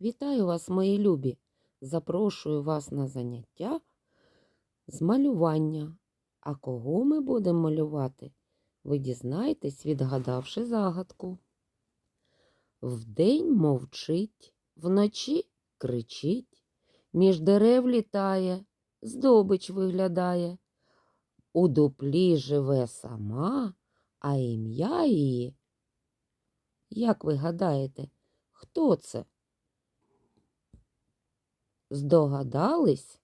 Вітаю вас, мої любі! Запрошую вас на заняття з малювання. А кого ми будемо малювати? Ви дізнаєтесь, відгадавши загадку. Вдень мовчить, вночі кричить, між дерев літає, здобич виглядає. У дуплі живе сама, а ім'я її. Як ви гадаєте, хто це? Здогадались?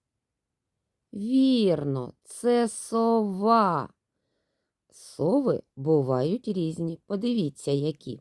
Вірно, це сова. Сови бувають різні. Подивіться, які.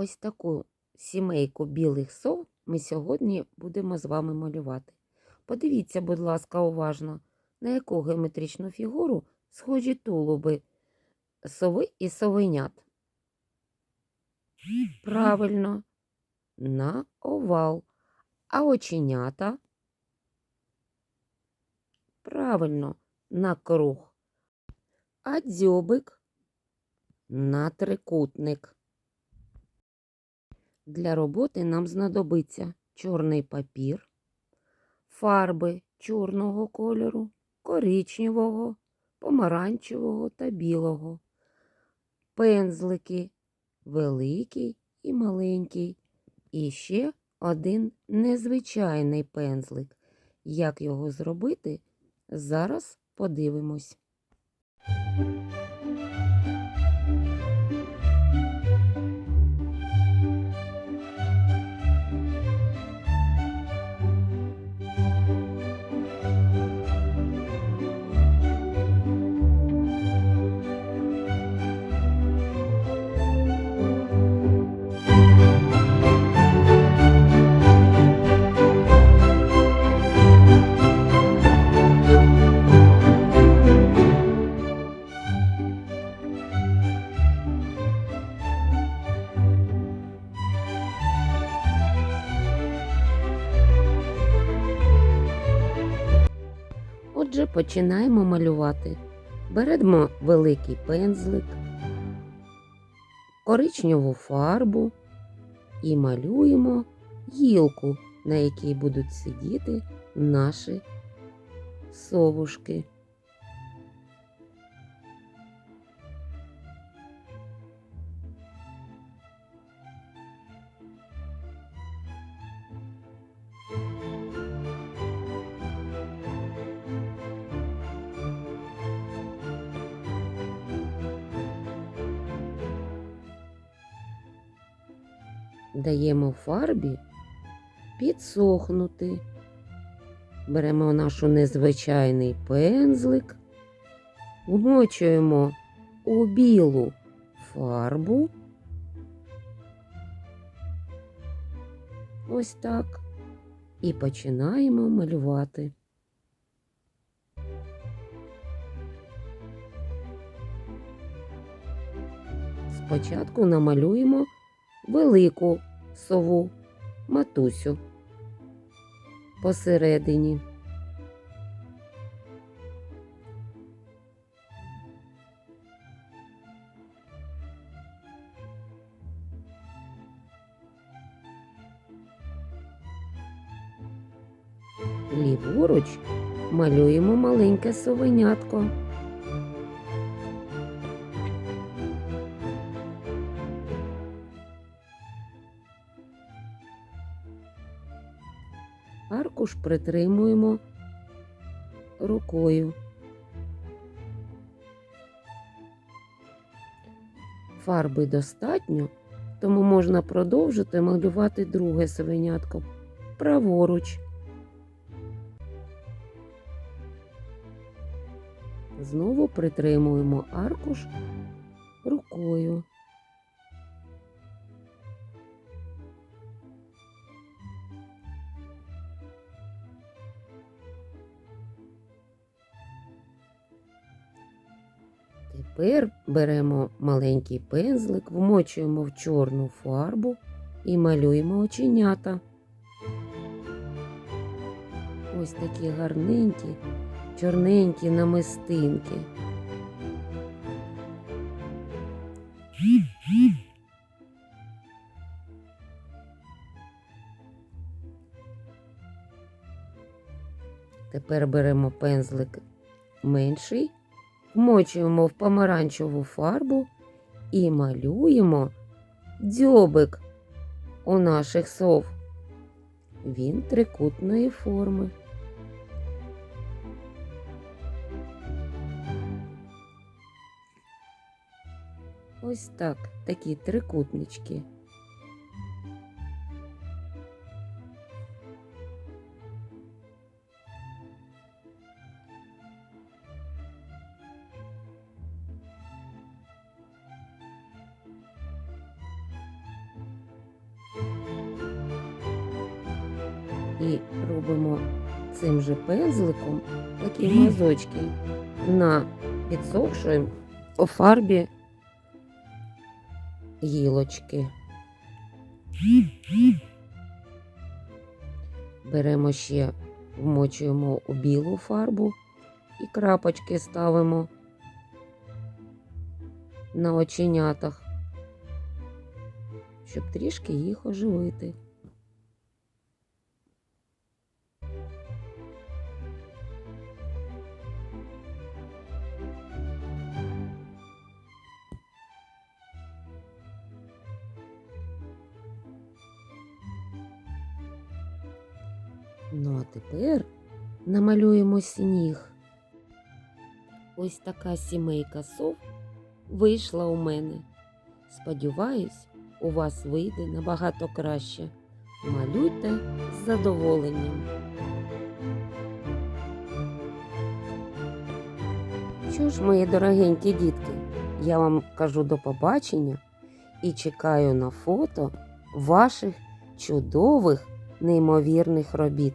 Ось таку сімейку білих сов ми сьогодні будемо з вами малювати. Подивіться, будь ласка, уважно, на яку геометричну фігуру схожі тулуби сови і совенят. Правильно, на овал. А оченята? Правильно, на круг. А дзьобик на трикутник. Для роботи нам знадобиться чорний папір, фарби чорного кольору, коричневого, помаранчевого та білого, пензлики великий і маленький, і ще один незвичайний пензлик. Як його зробити, зараз подивимось. Отже, починаємо малювати. Беремо великий пензлик, коричневу фарбу і малюємо гілку, на якій будуть сидіти наші совушки. Даємо фарбі підсохнути. Беремо нашу незвичайний пензлик, вмочуємо у білу фарбу. Ось так. І починаємо малювати. Спочатку намалюємо велику сову матусю посередині. Ліворуч малюємо маленьке совенятко. Аркуш притримуємо рукою. Фарби достатньо, тому можна продовжити малювати друге свинятко праворуч. Знову притримуємо аркуш рукою. Тепер беремо маленький пензлик, вмочуємо в чорну фарбу і малюємо оченята. Ось такі гарненькі, чорненькі намистинки. Тепер беремо пензлик менший, вмочуємо в помаранчеву фарбу і малюємо дзьобик у наших сов. Він трикутної форми. Ось так, такі трикутнички. І робимо цим же пензликом такі мазочки на підсохшої у фарбі гілочки. Беремо ще, вмочуємо у білу фарбу і крапочки ставимо на оченятах, щоб трішки їх оживити. Тепер намалюємо сніг. Ось така сімейка сов вийшла у мене. Сподіваюсь, у вас вийде набагато краще. Малюйте з задоволенням. Що ж, мої дорогенькі дітки, я вам кажу до побачення і чекаю на фото ваших чудових неймовірних робіт.